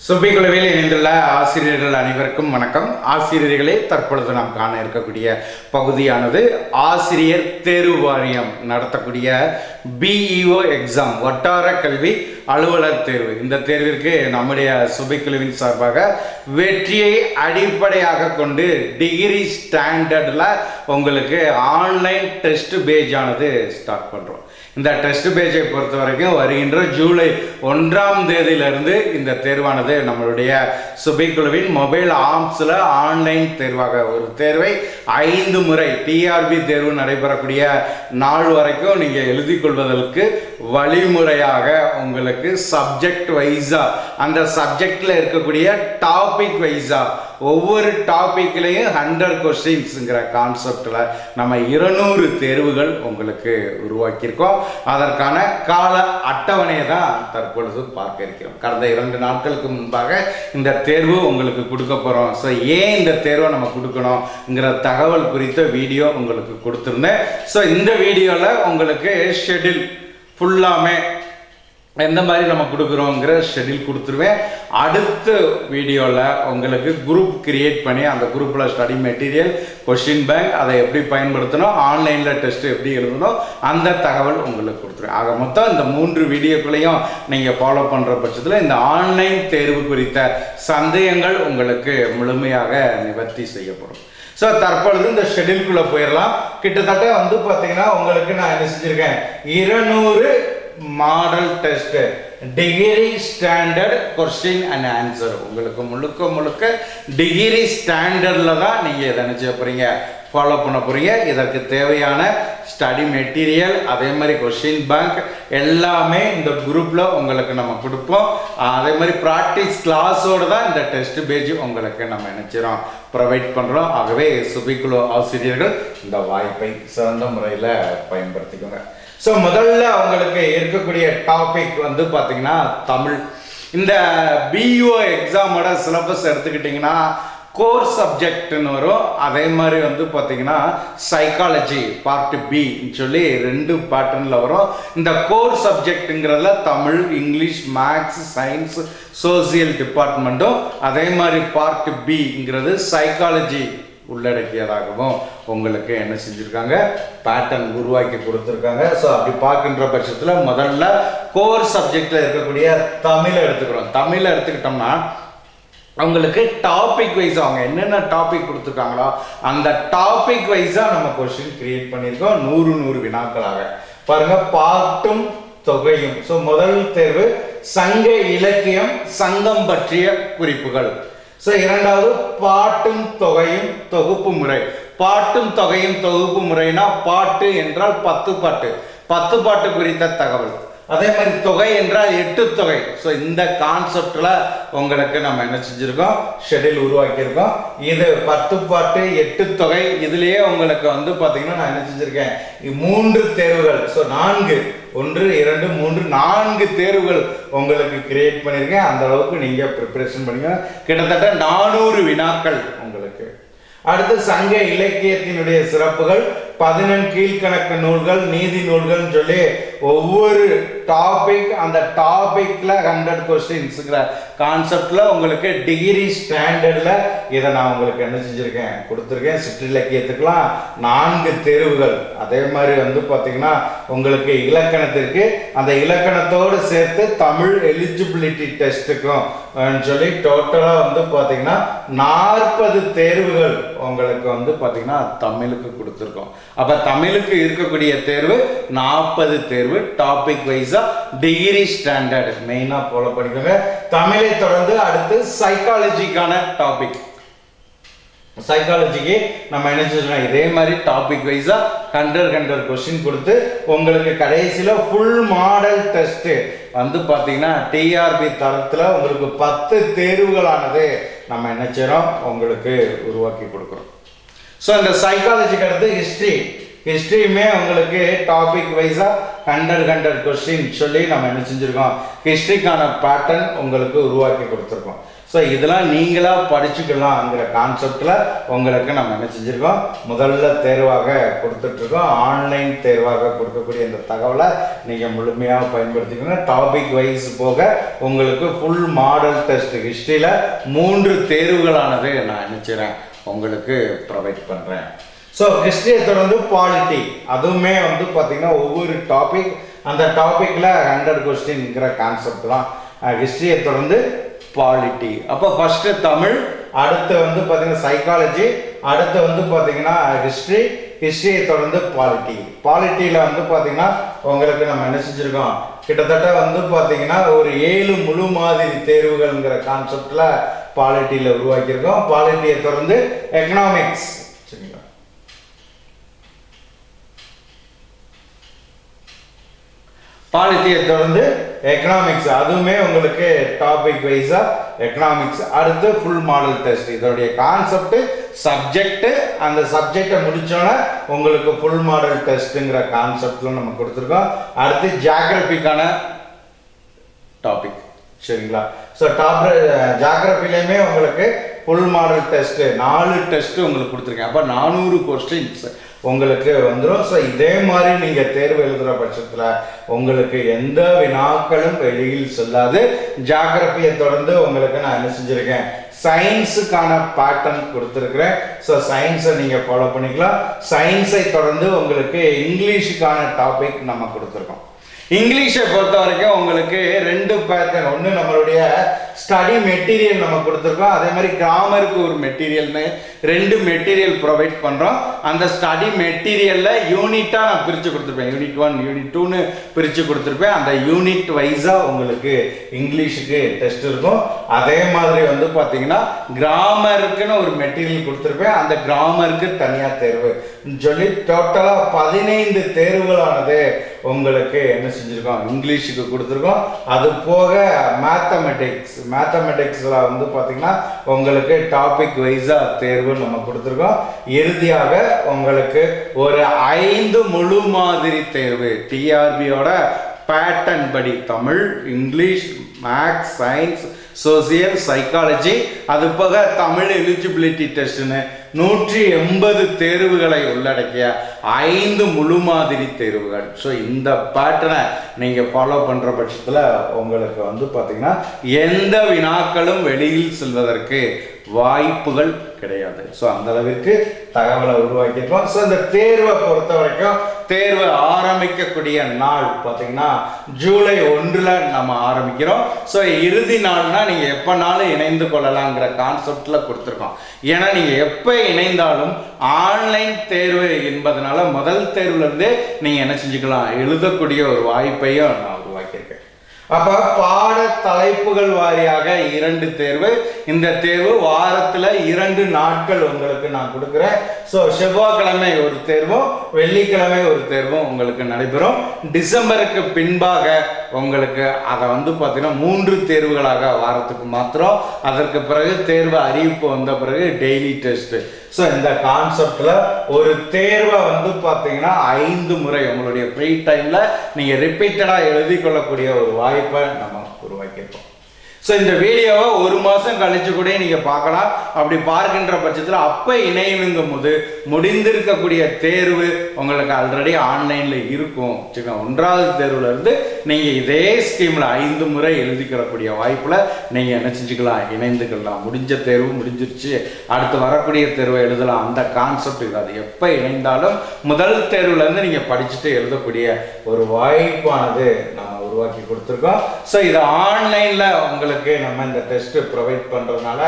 சுபிகுழுவில் இணைந்துள்ள ஆசிரியர்கள் அனைவருக்கும் வணக்கம். ஆசிரியர்களே தற்பொழுது நாம் காண இருக்கக்கூடிய பகுதியானது ஆசிரியர் தேர்வு வாரியம் நடத்தக்கூடிய பிஇஓ எக்ஸாம் வட்டார கல்வி அலுவலர் தேர்வு. இந்த தேர்விற்கு நம்முடைய சுபைக்குழுவின் சார்பாக வெற்றியை அடிப்படையாக கொண்டு டிகிரி ஸ்டாண்டர்டில் உங்களுக்கு ஆன்லைன் டெஸ்ட் பேஜ் ஆனது ஸ்டார்ட் பண்ணுறோம் இந்த டெஸ்ட் பேஜை பொறுத்த வரைக்கும் வருகின்ற ஜூலை ஒன்றாம் தேதியிலிருந்து இந்த தேர்வானது நம்மளுடைய சுபைக்குழுவின் மொபைல் ஆப்ஸில் ஆன்லைன் தேர்வாக. ஒரு தேர்வை ஐந்து முறை டிஆர்பி தேர்வு நடைபெறக்கூடிய நாள் வரைக்கும் நீங்கள் எழுதி கொள்வதற்கு வழிமுறையாக உங்களுக்கு சப்ஜெக்ட் வைஸாக அந்த சப்ஜெக்டில் இருக்கக்கூடிய டாபிக் வைஸாக ஒவ்வொரு டாப்பிக்லேயும் ஹண்ட்ரட் கொஸ்டின்ஸுங்கிற கான்செப்டில் நம்ம இருநூறு தேர்வுகள் உங்களுக்கு உருவாக்கியிருக்கோம். அதற்கான கால அட்டவணையை தான் தற்பொழுது பார்க்க இருக்கிறோம். கடந்த இரண்டு நாட்களுக்கு முன்பாக இந்த தேர்வு உங்களுக்கு கொடுக்க போகிறோம் ஸோ ஏன் இந்த தேர்வை நம்ம கொடுக்கணுங்கிற தகவல் குறித்த வீடியோ உங்களுக்கு கொடுத்துருந்தேன். ஸோ இந்த வீடியோவில் உங்களுக்கு ஷெட்யூல் ஃபுல்லாமே எந்த மாதிரி நம்ம கொடுக்குறோங்கிற ஷெட்யூல் கொடுத்துருவேன். அடுத்த வீடியோவில் உங்களுக்கு குரூப் கிரியேட் பண்ணி அந்த குரூப்பில் ஸ்டடி மெட்டீரியல் கொஷின் பேங்க் அதை எப்படி பயன்படுத்தணும் ஆன்லைனில் டெஸ்ட் எப்படி எழுதணும் அந்த தகவல் உங்களுக்கு கொடுத்துருவேன். ஆக மொத்தம் இந்த மூன்று வீடியோக்களையும் நீங்கள் ஃபாலோ பண்ணுற பட்சத்தில் இந்த ஆன்லைன் தேர்வு குறித்த சந்தேகங்கள் உங்களுக்கு முழுமையாக நிவர்த்தி செய்யப்படும். ஸோ தற்பொழுது இந்த ஷெட்யூல்குள்ளே போயிடலாம். கிட்டத்தட்ட வந்து பார்த்தீங்கன்னா உங்களுக்கு நான் என்ன செஞ்சுருக்கேன்? இருநூறு model test degree standard question and answer உங்களுக்கு முழுக்க முழுக்க டிகிரி ஸ்டாண்டர்டில் தான் நீங்கள் இதை நினச்சி போகிறீங்க ஃபாலோ பண்ண போகிறீங்க இதற்கு தேவையான ஸ்டடி மெட்டீரியல் அதே மாதிரி கொஷின் பேங்க் எல்லாமே இந்த குரூப்பில் உங்களுக்கு நம்ம கொடுப்போம். அதே மாதிரி ப்ராக்டிஸ் கிளாஸோடு தான் இந்த டெஸ்ட் பேஜ் உங்களுக்கு நம்ம நினச்சிரோம் ப்ரொவைட் பண்ணுறோம் ஆகவே சுபிக்குழு ஆசிரியர்கள் இந்த வாய்ப்பை சிறந்த முறையில் பயன்படுத்திக்கோங்க. ஸோ முதல்ல அவங்களுக்கு இருக்கக்கூடிய டாபிக் வந்து பார்த்தீங்கன்னா தமிழ். இந்த பியூஓ எக்ஸாமோட சிலபஸ் எடுத்துக்கிட்டிங்கன்னா கோர் சப்ஜெக்ட்னு வரும். அதே மாதிரி வந்து பார்த்தீங்கன்னா சைக்காலஜி பார்ட் பின்னு சொல்லி ரெண்டு பேட்டர்னில் வரும். இந்த core சப்ஜெக்ட்டுங்கிறதுல Tamil English maths science social டிபார்ட்மெண்ட்டும் அதே மாதிரி பார்ட் பிங்கிறது சைக்காலஜி உள்ளடக்கியதாகவும் உங்களுக்கு என்ன செஞ்சுருக்காங்க? பேட்டர்ன் உருவாக்கி கொடுத்துருக்காங்க. ஸோ அப்படி பார்க்கின்ற பட்சத்தில் முதல்ல கோர் சப்ஜெக்டில் இருக்கக்கூடிய தமிழை எடுத்துக்கிறோம். தமிழை எடுத்துக்கிட்டோம்னா அவங்களுக்கு டாபிக் வைஸ் அவங்க என்னென்ன டாபிக் கொடுத்துருக்காங்களோ அந்த டாபிக் வைஸாக நம்ம கொஸ்டின் கிரியேட் பண்ணியிருக்கோம். நூறு நூறு வினாக்களாக. பாருங்க பாட்டும் தொகையும். ஸோ முதல் தேர்வு சங்க இலக்கியம் சங்கம் பற்றிய குறிப்புகள். ஸோ இரண்டாவது பாட்டும் தொகையும் தொகுப்பு முறை. பாட்டும் தொகையும் தொகுப்பு முறைனா பாட்டு என்றால் பத்து பாட்டு பத்து பாட்டு குறித்த தகவல். அதே மாதிரி தொகை என்றால் எட்டு தொகை. ஸோ இந்த கான்செப்டில் உங்களுக்கு நம்ம என்ன செஞ்சுருக்கோம்? ஷெடியூல் உருவாக்கியிருக்கோம். இது பத்து பாட்டு எட்டு தொகை. இதுலேயே உங்களுக்கு வந்து பார்த்தீங்கன்னா நான் என்ன செஞ்சுருக்கேன்? மூன்று தேர்வுகள். ஸோ நான்கு. ஒன்று இரண்டு மூன்று நான்கு தேர்வுகள் உங்களுக்கு கிரியேட் பண்ணியிருக்கேன். அந்த அளவுக்கு நீங்கள் ப்ரிப்பரேஷன் பண்ணிக்கணும் கிட்டத்தட்ட நானூறு வினாக்கள் உங்களுக்கு. அடுத்து சங்க இலக்கியத்தினுடைய சிறப்புகள். பதினெண் கீழ்கணக்கு நூல்கள் நீதி நூல்கள்னு சொல்லி ஒவ்வொரு டாபிக் அந்த டாபிக்ல ஹண்ட்ரட் கொஸ்டின்ஸுங்கிற கான்செப்ட்ல உங்களுக்கு டிகிரி ஸ்டாண்டர்டில் இதை நான் உங்களுக்கு என்ன செஞ்சுருக்கேன் கொடுத்துருக்கேன். சிற்றிலக்கியத்துக்கெல்லாம் நான்கு தேர்வுகள். அதே மாதிரி வந்து பார்த்தீங்கன்னா உங்களுக்கு இலக்கணத்திற்கு அந்த இலக்கணத்தோடு சேர்த்து தமிழ் எலிஜிபிலிட்டி டெஸ்ட்டுக்கும் சொல்லி டோட்டலாக வந்து பார்த்தீங்கன்னா நாற்பது தேர்வுகள் உங்களுக்கு வந்து பார்த்தீங்கன்னா தமிழுக்கு கொடுத்துருக்கோம். அப்போ தமிழுக்கு இருக்கக்கூடிய தேர்வு நாற்பது தேர்வு. டாபிக் வைஸாக டிகிரி ஸ்டாண்டர்ட் மெயினாக போல படிக்கோங்க தமிழை தொடர்ந்து அடுத்து சைக்காலஜிக்கான டாபிக் சைக்காலஜிக்கு நம்ம என்ன செஞ்சோம் இதே மாதிரி டாபிக் வைஸாக ஹண்ட்ரட் ஹண்ட்ரட் கொஸ்டின் கொடுத்து உங்களுக்கு கடைசியில் ஃபுல் மாடல் டெஸ்ட்டு வந்து பார்த்தீங்கன்னா டிஆர்பி தரத்தில் உங்களுக்கு பத்து தேர்வுகளானது நம்ம என்ன செய்கிறோம் உங்களுக்கு உருவாக்கி கொடுக்குறோம். ஸோ இந்த சைக்காலஜிக்கு அடுத்து ஹிஸ்ட்ரி ஹிஸ்ட்ரியுமே உங்களுக்கு டாபிக் வைஸாக ஹண்ட்ரட் ஹண்ட்ரட் கொஸ்டின் சொல்லி நம்ம என்ன செஞ்சுருக்கோம்? ஹிஸ்ட்ரிக்கான பேட்டர்ன் உங்களுக்கு உருவாக்கி கொடுத்துருக்கோம். ஸோ இதெல்லாம் நீங்களாக படிச்சுக்கலாங்கிற கான்செப்டில் உங்களுக்கு நம்ம என்ன செஞ்சுருக்கோம்? முதல்ல தேர்வாக கொடுத்துட்ருக்கோம். ஆன்லைன் தேர்வாக கொடுக்கக்கூடிய இந்த தகவலை நீங்கள் முழுமையாக பயன்படுத்திக்கணும் டாபிக் வைஸ் போக உங்களுக்கு ஃபுல் மாடல் டெஸ்ட் ஹிஸ்ட்ரியில் மூன்று தேர்வுகளானது நான் நினச்சிறேன் உங்களுக்கு ப்ரொவைட் பண்ணுறேன் ஸோ ஹிஸ்ட்ரியை தொடர்ந்து பாலிட்டி அதுவுமே வந்து பார்த்தீங்கன்னா ஒவ்வொரு டாபிக் அந்த டாப்பிக்கில் ஹண்ட்ரட் கொஸ்டின்ங்கிற கான்செப்ட் தான். ஹிஸ்ட்ரியை தொடர்ந்து பாலிட்டி அப்போ ஃபஸ்ட்டு தமிழ் அடுத்து வந்து பார்த்தீங்கன்னா சைக்காலஜி அடுத்து வந்து பார்த்தீங்கன்னா ஹிஸ்ட்ரி ஹிஸ்ட்ரியை தொடர்ந்து பாலிட்டி பாலிட்டியில் வந்து பார்த்தீங்கன்னா உங்களுக்கு நம்ம என்ன செஞ்சுருக்கோம்? கிட்டத்தட்ட வந்து பார்த்தீங்கன்னா ஒரு ஏழு முழு மாதிரி தேர்வுகள்ங்கிற கான்செப்டில் பாலிட்டியில் உருவாக்கியிருக்கோம். பாலிட்டியை தொடர்ந்து எக்கனாமிக்ஸ் சரிங்களா? பாலிட்டியை தொடர்ந்து எக்கனாமிக்ஸ் அதுவுமே உங்களுக்கு டாபிக் வைஸாக எக்கனாமிக்ஸ் அடுத்து ஃபுல் மாடல் டெஸ்ட் இதோடைய கான்செப்ட் சப்ஜெக்ட் அந்த சப்ஜெக்டை முடிச்சோன்னே உங்களுக்கு ஃபுல் மாடல் டெஸ்ட்டுங்கிற கான்செப்டில் நம்ம கொடுத்துருக்கோம். அடுத்து ஜாகிரபிக்கான டாபிக் சரிங்களா? ஸோ டாப் ஜாகிரபிலையுமே உங்களுக்கு ஃபுல் மாடல் டெஸ்ட்டு நாலு டெஸ்ட்டு உங்களுக்கு கொடுத்துருக்கேன். அப்போ நானூறு கொஸ்டின்ஸ் உங்களுக்கு வந்துடும் ஸோ இதே மாதிரி நீங்கள் தேர்வு எழுதுகிற பட்சத்தில் உங்களுக்கு எந்த வினாக்களும் வெளியில் செல்லாது. ஜாகிரபியை தொடர்ந்து உங்களுக்கு நான் என்ன செஞ்சுருக்கேன்? சயின்ஸுக்கான பேட்டர்ன் கொடுத்துருக்குறேன். ஸோ சயின்ஸை நீங்கள் ஃபாலோ பண்ணிக்கலாம். சயின்ஸை தொடர்ந்து உங்களுக்கு இங்கிலீஷுக்கான டாபிக் நம்ம கொடுத்துருக்கோம். இங்கிலீஷை பொறுத்த வரைக்கும் உங்களுக்கு ரெண்டு பேத்தர் ஒன்று நம்மளுடைய ஸ்டடி மெட்டீரியல் நம்ம கொடுத்துருக்கோம். அதே மாதிரி கிராமருக்கு ஒரு மெட்டீரியல்னு ரெண்டு மெட்டீரியல் ப்ரொவைட் பண்ணுறோம் அந்த ஸ்டடி மெட்டீரியலில் யூனிட்டாக நான் பிரித்து கொடுத்துருப்பேன். யூனிட் ஒன் யூனிட் டூன்னு பிரித்து கொடுத்துருப்பேன். அந்த யூனிட் வைஸாக உங்களுக்கு இங்கிலீஷுக்கு டெஸ்ட் இருக்கும். அதே மாதிரி வந்து பார்த்தீங்கன்னா கிராமருக்குன்னு ஒரு மெட்டீரியல் கொடுத்துருப்பேன். அந்த கிராமருக்கு தனியாக தேர்வு. சொல்லி டோட்டலாக பதினைந்து தேர்வுகளானது உங்களுக்கு என்ன செஞ்சுருக்கோம்? இங்கிலீஷுக்கு கொடுத்துருக்கோம். அது போக மேத்தமெட்டிக்ஸ் மேத்தமெட்டிக்ஸில் வந்து பார்த்திங்கன்னா உங்களுக்கு டாபிக் வைஸாக தேர்வு நம்ம கொடுத்துருக்கோம். இறுதியாக உங்களுக்கு ஒரு ஐந்து முழு மாதிரி தேர்வு. டிஆர்பியோட பேட்டர்ன் படி Tamil English maths science social psychology அது போக தமிழ் எலிஜிபிலிட்டி டெஸ்ட்னு நூற்றி எண்பது தேர்வுகளை உள்ளடக்கிய ஐந்து முழு மாதிரி தேர்வுகள். ஸோ இந்த பேட்டர்னை நீங்கள் ஃபாலோ பண்ணுற பட்சத்தில் உங்களுக்கு வந்து பார்த்தீங்கன்னா எந்த வினாக்களும் வெளியில் செல்வதற்கு வாய்ப்புகள் கிடையாது. ஸோ அந்த அளவிற்கு தகவலை உருவாக்கியிருக்கோம் ஸோ இந்த தேர்வை பொறுத்த வரைக்கும் தேர்வு ஆரம்பிக்கக்கூடிய நாள் பார்த்தீங்கன்னா ஜூலை ஒன்றில் நம்ம ஆரம்பிக்கிறோம். ஸோ இறுதி நாள்னா நீங்கள் எப்போனாலும் இணைந்து கொள்ளலாங்கிற கான்செப்டில் கொடுத்துருக்கோம். ஏன்னா நீங்கள் எப்போ இணைந்தாலும் ஆன்லைன் தேர்வு என்பதனால முதல் தேர்வுலேருந்தே நீங்கள் என்ன செஞ்சுக்கலாம்? எழுதக்கூடிய ஒரு வாய்ப்பையும் நான் அப்ப பாட தலைப்புகள் வாரியாக இரண்டு தேர்வு. இந்த தேர்வு வாரத்துல இரண்டு நாட்கள் உங்களுக்கு நான் கொடுக்குறேன். ஸோ செவ்வாய்க்கிழமை ஒரு தேர்வும் வெள்ளிக்கிழமை ஒரு தேர்வும் உங்களுக்கு நடைபெறும். டிசம்பருக்கு பின்பாக உங்களுக்கு அதை வந்து பார்த்தீங்கன்னா மூன்று தேர்வுகளாக வாரத்துக்கு மாத்திரம் அதற்கு பிறகு தேர்வு அறிவிப்பு வந்த பிறகு டெய்லி டெஸ்ட்டு ஸோ இந்த கான்செப்டில் ஒரு தேர்வை வந்து பார்த்தீங்கன்னா ஐந்து முறை உங்களுடைய ஃப்ரீ டைமில் நீங்கள் ரிப்பீட்டடாக எழுதி கொள்ளக்கூடிய ஒரு வாய்ப்பை நம்ம ஸோ இந்த வீடியோவை ஒரு மாதம் கழிச்சு கூட நீங்கள் பார்க்கலாம். அப்படி பார்க்கின்ற பட்சத்தில் அப்போ இணையணுங்கும் போது முடிந்திருக்கக்கூடிய தேர்வு உங்களுக்கு ஆல்ரெடி ஆன்லைனில் இருக்கும். சரிங்களா ஒன்றாவது தேர்வுலேருந்து நீங்கள் இதே ஸ்கீமில் ஐந்து முறை எழுதிக்கிறக்கூடிய வாய்ப்பில் நீங்கள் என்ன செஞ்சுக்கலாம்? இணைந்துக்கலாம். முடிஞ்ச தேர்வு முடிஞ்சிருச்சு. அடுத்து வரக்கூடிய தேர்வை எழுதலாம். அந்த கான்செப்ட் இது. அது எப்போ இணைந்தாலும் முதல் தேர்வுலேருந்து நீங்கள் படிச்சுட்டு எழுதக்கூடிய ஒரு வாய்ப்பானது. நம்ம உருவாக்கி கொடுத்துருக்கோம். ஸோ இது ஆன்லைனில் உங்களுக்கு நம்ம இந்த டெஸ்ட்டு ப்ரொவைட் பண்ணுறதுனால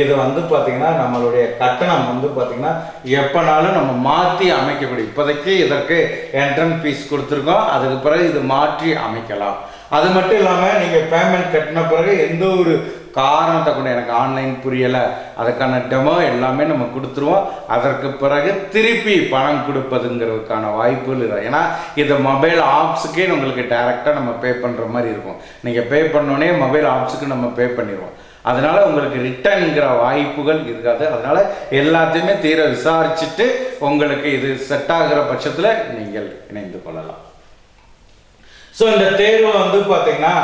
இது வந்து பார்த்திங்கன்னா நம்மளுடைய கட்டணம் வந்து பார்த்திங்கன்னா எப்போனாலும் நம்ம மாற்றி அமைக்கக்கூடிய இப்போதைக்கு இதற்கு என்ட்ரன்ஸ் ஃபீஸ் கொடுத்துருக்கோம். அதுக்கு பிறகு இது மாற்றி அமைக்கலாம். அது மட்டும் இல்லாமல் நீங்கள் பேமெண்ட் கட்டின பிறகு எந்த ஒரு காரணத்தை கொண்டு எனக்கு ஆன்லைன் புரியலை அதுக்கான டெமோ எல்லாமே நம்ம கொடுத்துருவோம். அதற்கு பிறகு திருப்பி பணம் கொடுப்பதுங்கிறதுக்கான வாய்ப்புகள் இல்லை ஏன்னா இது மொபைல் ஆப்ஸுக்கே உங்களுக்கு டைரெக்டாக நம்ம பே பண்ணுற மாதிரி இருக்கும். நீங்கள் பே பண்ணோடனே மொபைல் ஆப்ஸுக்கு நம்ம பே பண்ணிடுவோம். அதனால் உங்களுக்கு ரிட்டர்னுங்கிற வாய்ப்புகள் இருக்காது. அதனால் எல்லாத்தையுமே தீர விசாரிச்சுட்டு உங்களுக்கு இது செட் ஆகிற பட்சத்தில் நீங்கள் இணைந்து கொள்ளலாம். ஸோ இந்த தேர்வு வந்து பார்த்தீங்கன்னா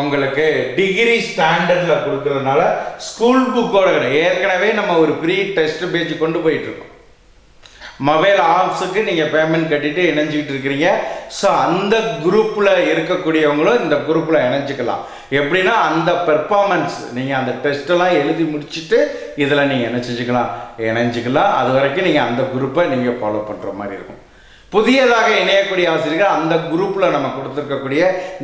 உங்களுக்கு டிகிரி ஸ்டாண்டர்டில் கொடுக்கறதுனால ஸ்கூல் புக்கோட கிடையாது. ஏற்கனவே நம்ம ஒரு ப்ரீ டெஸ்ட் பேஜ் கொண்டு போயிட்டுருக்கோம். மொபைல் ஆப்ஸுக்கு நீங்கள் பேமெண்ட் கட்டிட்டு இணைஞ்சிக்கிட்டு இருக்கிறீங்க. ஸோ அந்த குரூப்பில் இருக்கக்கூடியவங்களும் இந்த குரூப்பில் இணைஞ்சிக்கலாம். எப்படின்னா அந்த பெர்ஃபார்மன்ஸ் நீங்கள் அந்த டெஸ்ட்டெல்லாம் எழுதி முடிச்சுட்டு இதில் நீங்கள் இணைச்சிக்கலாம் இணைஞ்சிக்கலாம். அது வரைக்கும் நீங்கள் அந்த குரூப்பை நீங்கள் ஃபாலோ பண்ணுற மாதிரி இருக்கும். புதியதாக இணையக்கூடிய ஆசிரியர்கள் அந்த குரூப்பில் நம்ம கொடுத்துருக்கக்கூடிய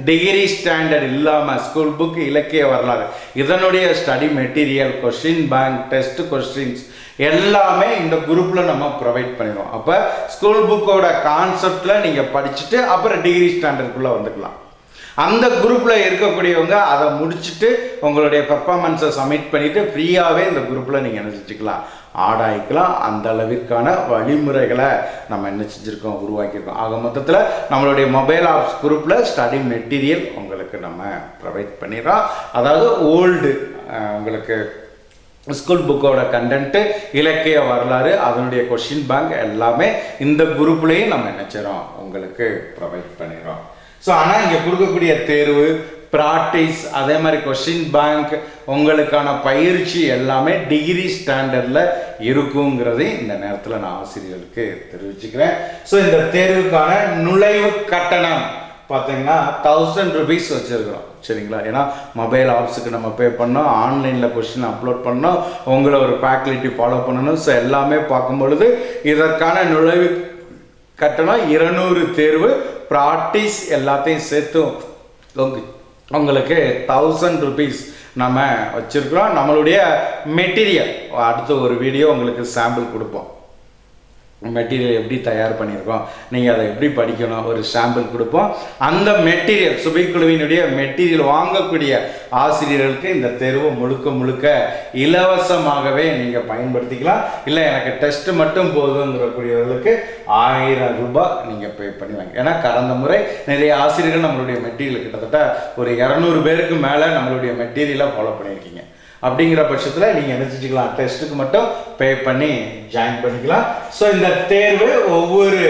டிகிரி ஸ்டாண்டர்ட் இல்லாமல் ஸ்கூல் புக் இலக்கிய வரலாறு. இதனுடைய study material question bank test questions எல்லாமே இந்த குரூப்பில் நம்ம ப்ரொவைட் பண்ணிடுவோம். அப்போ ஸ்கூல் புக்கோட கான்செப்டில் நீங்கள் படிச்சுட்டு அப்புறம் டிகிரி ஸ்டாண்டர்டுக்குள்ளே வந்துக்கலாம். அந்த குரூப்பில் இருக்கக்கூடியவங்க அதை முடிச்சுட்டு உங்களுடைய பர்ஃபார்மன்ஸை சப்மிட் பண்ணிவிட்டு ஃப்ரீயாகவே இந்த குரூப்பில் நீங்கள் நினச்சிக்கலாம் ஆடாய்க்கலாம் அந்த அளவிற்கான வழிமுறைகளை நம்ம என்ன செஞ்சுருக்கோம் உருவாக்கியிருக்கோம். ஆக மொத்தத்தில் நம்மளுடைய மொபைல் ஆப்ஸ் குரூப்பில் ஸ்டடி மெட்டீரியல் உங்களுக்கு நம்ம ப்ரொவைட் பண்ணிடுறோம். அதாவது ஓல்டு உங்களுக்கு ஸ்கூல் புக்கோட கண்டென்ட்டு இலக்கிய வரலாறு அதனுடைய கொஷின் பேங்க் எல்லாமே இந்த குரூப்லேயும் நம்ம என்ன செய்கிறோம் உங்களுக்கு ப்ரொவைட் பண்ணிடுறோம். ஸோ ஆனால் இங்கே கொடுக்கக்கூடிய தேர்வு ப்ராக்டிஸ் அதே மாதிரி கொஷின் பேங்க் உங்களுக்கான பயிற்சி எல்லாமே டிகிரி ஸ்டாண்டர்டில் இருக்குங்கிறதை இந்த நேரத்தில் நான் ஆசிரியர்களுக்கு தெரிவிச்சுக்கிறேன். ஸோ இந்த தேர்வுக்கான நுழைவு கட்டணம் பார்த்தீங்கன்னா தௌசண்ட் ருபீஸ் வச்சுருக்கிறோம். சரிங்களா? ஏன்னா மொபைல் ஆப்ஸுக்கு நம்ம பே பண்ணோம் ஆன்லைனில் கொஷின் அப்லோட் பண்ணோம் உங்களை ஒரு ஃபேக்கல்ட்டி ஃபாலோ பண்ணணும். ஸோ எல்லாமே பார்க்கும் பொழுது இதற்கான நுழைவு கட்டணம் இருநூறு தேர்வு ப்ராக்டிஸ் எல்லாத்தையும் சேர்த்து உங்க- உங்களுக்கு தௌசண்ட் ருபீஸ் நம்ம வச்சுருக்கிறோம். நம்மளுடைய மெட்டீரியல் அடுத்த ஒரு வீடியோ உங்களுக்கு சாம்பிள் கொடுப்போம். மெட்டீரியல் எப்படி தயார் பண்ணியிருக்கோம் நீங்கள் அதை எப்படி படிக்கணும் ஒரு சாம்பிள் கொடுப்போம். அந்த மெட்டீரியல் சுபைக்குழுவினுடைய மெட்டீரியல் வாங்கக்கூடிய ஆசிரியர்களுக்கு இந்த தேர்வு முழுக்க முழுக்க இலவசமாகவே நீங்கள் பயன்படுத்திக்கலாம். இல்லை எனக்கு டெஸ்ட் மட்டும் போதுங்கிறக்கூடியவர்களுக்கு ஆயிரம் ரூபாய் நீங்கள் பே பண்ணுவாங்க ஏன்னா கடந்த முறை நிறைய ஆசிரியர்கள் நம்மளுடைய மெட்டீரியல் கிட்டத்தட்ட ஒரு இரநூறு பேருக்கு மேலே நம்மளுடைய மெட்டீரியலை ஃபாலோ பண்ணியிருக்கீங்க. அப்படிங்கிற பட்சத்தில் நீங்கள் என்ன செஞ்சுக்கலாம் டெஸ்ட்டுக்கு மட்டும் பே பண்ணி ஜாயின் பண்ணிக்கலாம். ஸோ இந்த தேர்வு ஒவ்வொரு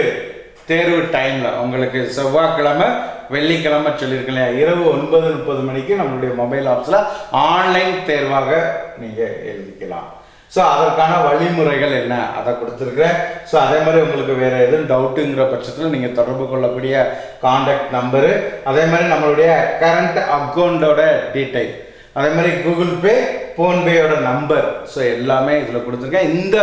தேர்வு டைமில் உங்களுக்கு செவ்வாய்க்கிழமை வெள்ளிக்கிழமை சொல்லியிருக்கேன் இரவு ஒன்பது முப்பது மணிக்கு நம்மளுடைய மொபைல் ஆப்ஸில் ஆன்லைன் தேர்வாக நீங்கள் எழுதிக்கலாம். ஸோ அதற்கான வழிமுறைகள் என்ன? அதை கொடுத்துருக்குறேன். ஸோ அதே மாதிரி உங்களுக்கு வேறு எதுவும் டவுட்டுங்கிற பட்சத்தில் நீங்கள் தொடர்பு கொள்ளக்கூடிய காண்டாக்ட் நம்பரு அதே மாதிரி நம்மளுடைய கரண்ட் அக்கௌண்ட்டோட டீட்டெயில் அதே மாதிரி கூகுள் பே ஃபோன்பேயோட நம்பர் ஸோ எல்லாமே இதில் கொடுத்துருக்கேன். இந்த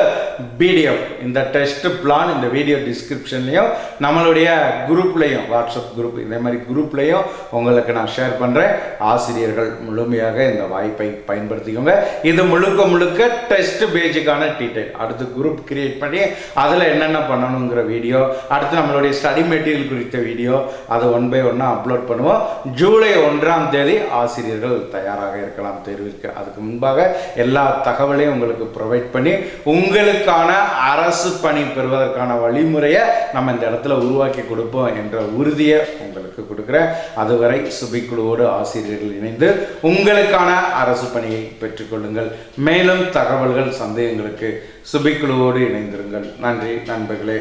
வீடியோ இந்த டெஸ்ட் பிளான் இந்த வீடியோ டிஸ்கிரிப்ஷன்லையும் நம்மளுடைய குரூப்லேயும் வாட்ஸ்அப் குரூப் இதே மாதிரி குரூப்லேயும் உங்களுக்கு நான் ஷேர் பண்ணுறேன் ஆசிரியர்கள் முழுமையாக இந்த வாய்ப்பை பயன்படுத்திக்கோங்க. இது முழுக்க முழுக்க டெஸ்ட் பேஜுக்கான டீட்டெயில் அடுத்து குரூப் கிரியேட் பண்ணி அதில் என்னென்ன பண்ணணுங்கிற வீடியோ அடுத்து நம்மளுடைய ஸ்டடி மெட்டீரியல் குறித்த வீடியோ அதை ஒன் பை ஒன்னாக அப்லோட் பண்ணுவோம். ஜூலை ஒன்றாம் தேதி ஆசிரியர்கள் தயாராக இருக்கலாம். தேர்விற்கு அதுக்கு முன் முன்பாக எல்லா தகவலையும் உங்களுக்கு ப்ரொவைட் பண்ணி உங்களுக்கான அரசு பணி பெறுவதற்கான வழிமுறையை நம்ம இந்த இடத்துல உருவாக்கி கொடுப்போம் என்ற உறுதியை உங்களுக்கு கொடுக்குறேன். அதுவரை சுபிக்குழுவோடு ஆசிரியர்கள் இணைந்து உங்களுக்கான அரசு பணியை பெற்றுக்கொள்ளுங்கள் மேலும் தகவல்கள் சந்தேகங்களுக்கு சுபிக்குழுவோடு இணைந்திருங்கள். நன்றி நண்பர்களே.